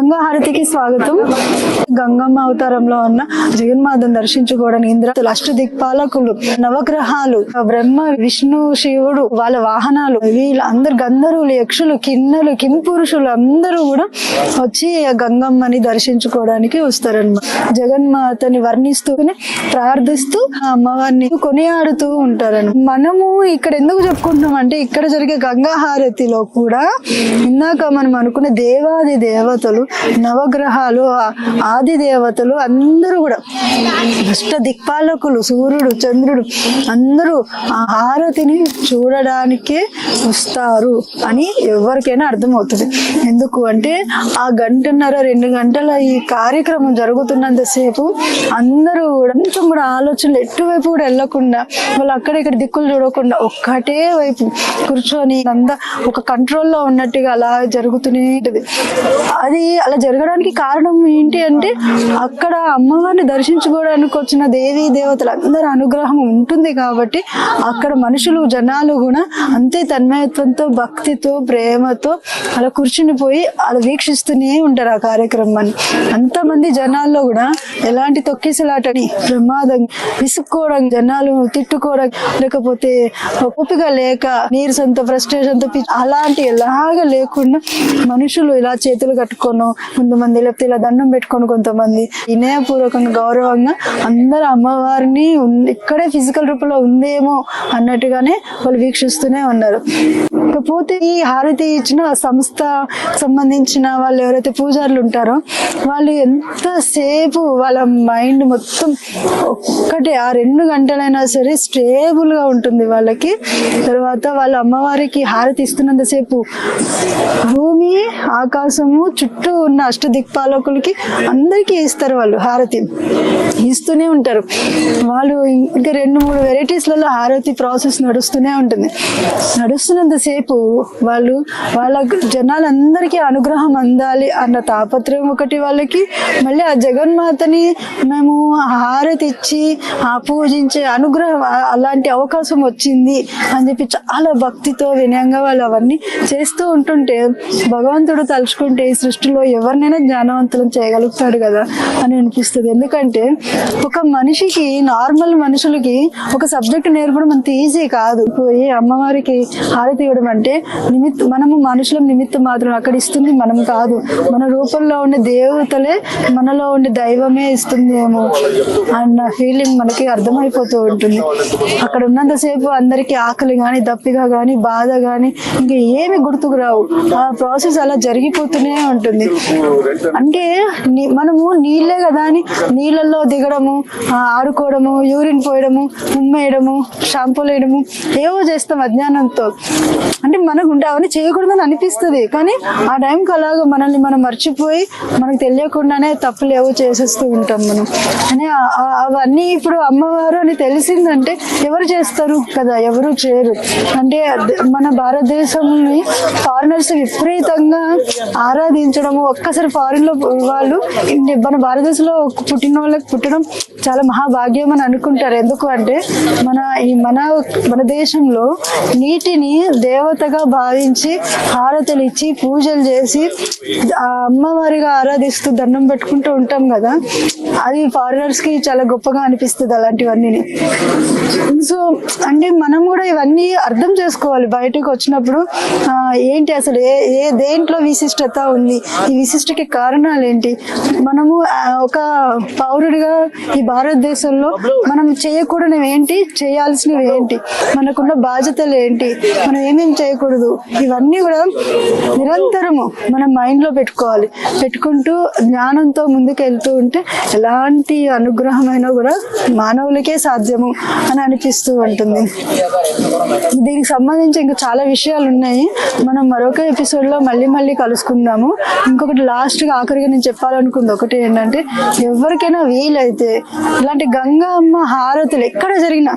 గంగా హారతికి స్వాగతం. గంగమ్మ అవతారంలో ఉన్న జగన్మాతను దర్శించుకోవడానికి ఇంద్ర అష్ట దిక్పాలకులు నవగ్రహాలు బ్రహ్మ విష్ణు శివుడు వాళ్ళ వాహనాలు వీళ్ళందరు గంధర్వులు యక్షులు కిన్నెలు కింపురుషులు అందరూ కూడా వచ్చి ఆ గంగమ్మని దర్శించుకోవడానికి వస్తారన్నమాట. జగన్మాతని వర్ణిస్తూనే ప్రార్థిస్తూ అమ్మవారిని కొనియాడుతూ ఉంటారని మనము ఇక్కడ ఎందుకు చెప్పుకుంటున్నాం అంటే ఇక్కడ జరిగే గంగా హారతిలో కూడా ఇందాక మనం అనుకున్న దేవాది దేవతలు నవగ్రహాలు ఆది దేవతలు అందరూ కూడా. అష్ట దిక్పాలకులు సూర్యుడు చంద్రుడు అందరూ ఆ హారతిని చూడడానికే వస్తారు అని ఎవరికైనా అర్థమవుతుంది. ఎందుకు అంటే ఆ గంటన్నర రెండు గంటల ఈ కార్యక్రమం జరుగుతున్నంతసేపు అందరూ కూడా కొంచెం కూడా ఆలోచనలు ఎటువైపు కూడా వెళ్ళకుండా వాళ్ళు అక్కడ ఇక్కడ దిక్కులు చూడకుండా ఒక్కటే వైపు కూర్చొని అంతా ఒక కంట్రోల్లో ఉన్నట్టుగా అలా జరుగుతూనే ఉంటుంది. అది అలా జరగడానికి కారణం ఏంటి అంటే అక్కడ అమ్మవారిని దర్శించుకోవడానికి వచ్చిన దేవీ దేవతలందరి అనుగ్రహం ఉంటుంది కాబట్టి అక్కడ మనుషులు జనాలు కూడా అంతే తన్మయత్వంతో భక్తితో ప్రేమతో అలా కూర్చుని పోయి అలా వీక్షిస్తూనే ఉంటారు ఆ కార్యక్రమాన్ని. అంతమంది జనాల్లో కూడా ఎలాంటి తొక్కిసలాటని ప్రమాదం విసుక్కోవడం జనాలు తిట్టుకోవడం లేకపోతే ఓపిక లేక నీరసంతో ఫ్రస్ట్రేషన్తో అలాంటి ఎలాగా లేకుండా మనుషులు ఇలా చేతులు కట్టుకొని కొంతమంది లేకపోతే ఇలా దండం పెట్టుకొని కొంతమంది. వినయపూర్వకంగా గౌరవంగా అందరు అమ్మవారిని ఇక్కడే ఫిజికల్ రూపంలో ఉందేమో అన్నట్టుగానే వాళ్ళు వీక్షిస్తూనే ఉన్నారు. ఇకపోతే ఈ హారతి ఇచ్చిన సంస్థ సంబంధించిన వాళ్ళు ఎవరైతే పూజారులు ఉంటారో వాళ్ళు ఎంతసేపు వాళ్ళ మైండ్ మొత్తం ఒక్కటే ఆ రెండు గంటలైనా సరే స్టేబుల్గా ఉంటుంది వాళ్ళకి. తర్వాత వాళ్ళ అమ్మవారికి హారతి ఇస్తున్నంతసేపు భూమి ఆకాశము చుట్టూ ఉన్న అష్ట దిక్పాలకులకి అందరికీ ఇస్తారు వాళ్ళు హారతి. ఇస్తూనే ఉంటారు. వాళ్ళు ఇంకా రెండు మూడు వెరైటీస్లలో హారతి ప్రాసెస్ నడుస్తూనే ఉంటుంది. నడుస్తున్నంతసేపు వాళ్ళు వాళ్ళ జనాలందరికీ అనుగ్రహం అందాలి అన్న తాపత్రయం ఒకటి వాళ్ళకి. మళ్ళీ ఆ జగన్మాతని మేము హారతి ఇచ్చి ఆ పూజించే అనుగ్రహం అలాంటి అవకాశం వచ్చింది అని చెప్పి చాలా భక్తితో వినయంగా వాళ్ళు అవన్నీ చేస్తూ ఉంటుంటే భగవంతుడు తలుచుకుంటే ఈ సృష్టిలో ఎవరినైనా జ్ఞానవంతులను చేయగలుగుతాడు కదా అని అనిపిస్తుంది. ఎందుకంటే ఒక మనిషికి నార్మల్ మనుషులకి ఒక సబ్జెక్ట్ నేర్పడం అంత ఈజీ కాదు. పోయి అమ్మవారికి హారతి ఇవ్వడం అంటే నిమిత్త మనము మనుషుల నిమిత్తం మాత్రం అక్కడ ఇస్తుంది మనం కాదు. మన రూపంలో ఉండే దేవతలే మనలో ఉండే దైవమే ఇస్తుందేమో అన్న ఫీలింగ్ మనకి అర్థమైపోతూ ఉంటుంది. అక్కడ ఉన్నంతసేపు అందరికీ ఆకలి కానీ దప్పిగా కానీ బాధ కానీ ఇంకా ఏమి గుర్తుకు రావు. ఆ ప్రాసెస్ అలా జరిగిపోతూనే ఉంటుంది. అంటే నీ- మనము నీళ్ళే కదా అని నీళ్ళల్లో దిగడము ఆడుకోవడము యూరిన్ పోయడము ఉమ్మేయడము షాంపూలు వేయడము ఏవో చేస్తాం అజ్ఞానంతో. అంటే మనకు ఉంటే అవన్నీ చేయకూడదని అనిపిస్తుంది. కానీ ఆ టైంకి అలాగ మనల్ని మనం మర్చిపోయి మనకు తెలియకుండానే తప్పులు ఏవో చేసేస్తూ ఉంటాం మనం. అని అవన్నీ ఇప్పుడు అమ్మవారు అని తెలిసిందంటే ఎవరు చేస్తారు కదా? ఎవరు చేయరు. అంటే మన భారతదేశంని ఫారినర్స్ విపరీతంగా ఆరాధించడము ఒక్కసారి ఫారిన్లో వాళ్ళు మన భారతదేశంలో పుట్టిన వాళ్ళకి పుట్టడం చాలా మహాభాగ్యం అని అనుకుంటారు. ఎందుకు అంటే మన ఈ మన మన దేశంలో నీటిని దేవతగా భావించి హారతలు ఇచ్చి పూజలు చేసి ఆ అమ్మవారిగా ఆరాధిస్తూ దండం పెట్టుకుంటూ ఉంటాం కదా. అది ఫారినర్స్కి చాలా గొప్పగా అనిపిస్తుంది అలాంటివన్నీ సో అంటే మనం కూడా ఇవన్నీ అర్థం చేసుకోవాలి బయటకు వచ్చినప్పుడు. ఏంటి అసలు ఏ ఏ దేంట్లో విశిష్టత ఉంది? ఈ విశిష్టకి కారణాలు ఏంటి మనము ఒక పౌరుడిగా ఈ భారతదేశంలో మనం చేయకూడనివి ఏంటి? చేయాల్సినవి ఏంటి? మనకున్న బాధ్యతలు ఏంటి? మనం ఏమేమి చేయకూడదు? ఇవన్నీ కూడా నిరంతరము మనం మైండ్లో పెట్టుకోవాలి. పెట్టుకుంటూ జ్ఞానంతో ముందుకు వెళ్తూ ఉంటే ఎలాంటి అనుగ్రహమైనా కూడా మానవులకే సాధ్యము అని అనిపిస్తూ ఉంటుంది. దీనికి సంబంధించి ఇంకా చాలా విషయాలు ఉన్నాయి మనం మరొక ఎపిసోడ్లో మళ్ళీ మళ్ళీ కలుసుకుందాము. ఇంకొకటి లాస్ట్గా ఆఖరిగా నేను చెప్పాలనుకుంది ఒకటి ఏంటంటే ఎవరికైనా వీలైతే ఇలాంటి గంగమ్మ హారతులు ఎక్కడ జరిగినా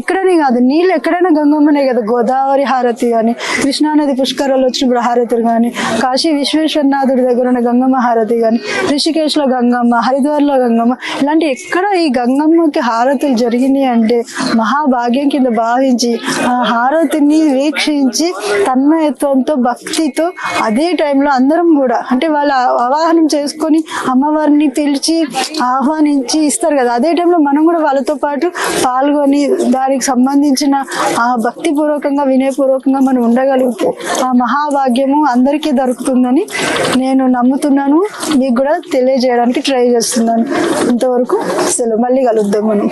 ఇక్కడనే కాదు నీళ్ళు ఎక్కడైనా గంగమ్మనే కదా గోదావరి హారతి కానీ కృష్ణానది పుష్కరాలు వచ్చినప్పుడు హారతులు కానీ కాశీ విశ్వేశ్వరనాథుడి దగ్గర ఉన్న గంగమ్మ హారతి కానీ రిషికేశ్లో లో గంగమ్మ హరిద్వార్లో గంగమ్మ ఇలాంటి ఎక్కడ ఈ గంగమ్మకి హారతులు జరిగినాయి అంటే మహాభాగ్యం కింద భావించి ఆ హారతిని వీక్షించి తన్మయత్వంతో భక్తితో అదే టైంలో అందరం కూడా అంటే వాళ్ళ అవాహనం చేసుకొని అమ్మవారిని పిలిచి ఆహ్వానించి ఇస్తారు కదా. అదే టైంలో మనం కూడా వాళ్ళతో పాటు పాల్గొని దానికి సంబంధించిన ఆ భక్తి పూర్వకంగా వినయపూర్వకంగా మనం ఉండగలిగితే ఆ మహాభాగ్యము అందరికీ దొరుకుతుందని నేను నమ్ముతున్నాను. మీకు కూడా తెలియజేయడానికి ట్రై చేస్తున్నాను. ఇంతవరకు సెలవు. మళ్ళీ కలుద్దాం మనం.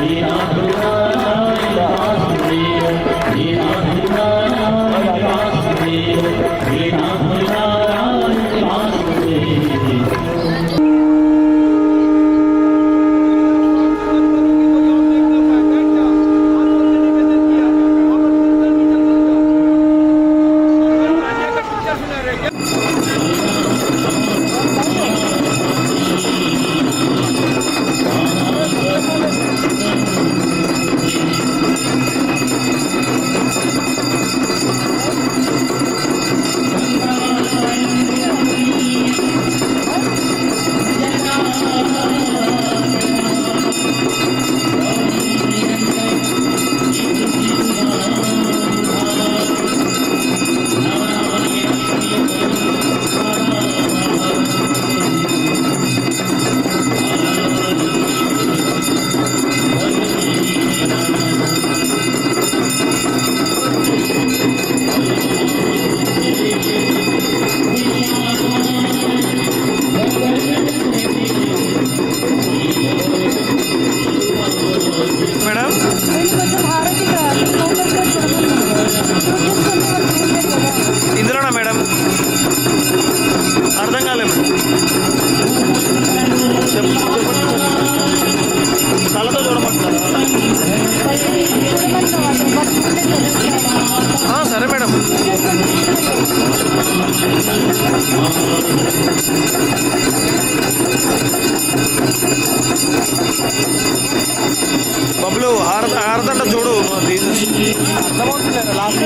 Madam madam. బబ్లు ఆరద ఆరదంట చూడు. అర్థమవుతుంది లాస్ట్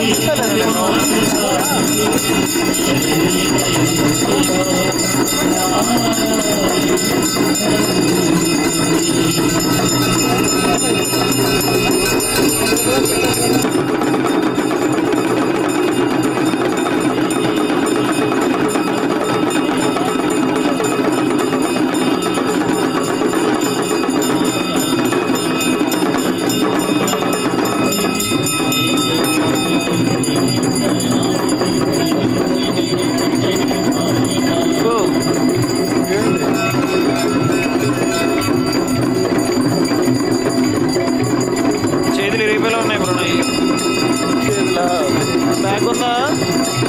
బ్యాగ్ ఉందా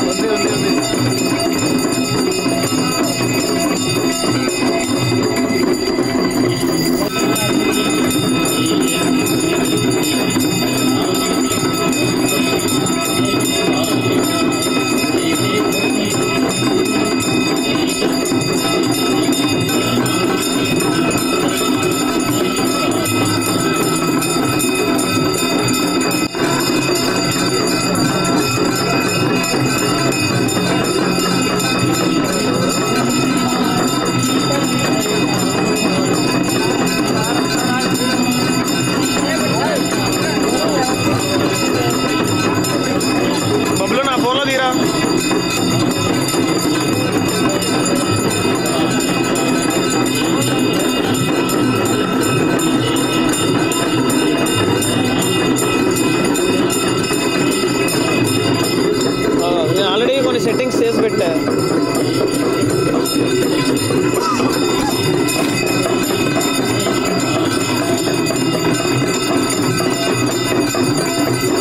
ఉంది ఉంది ఉంది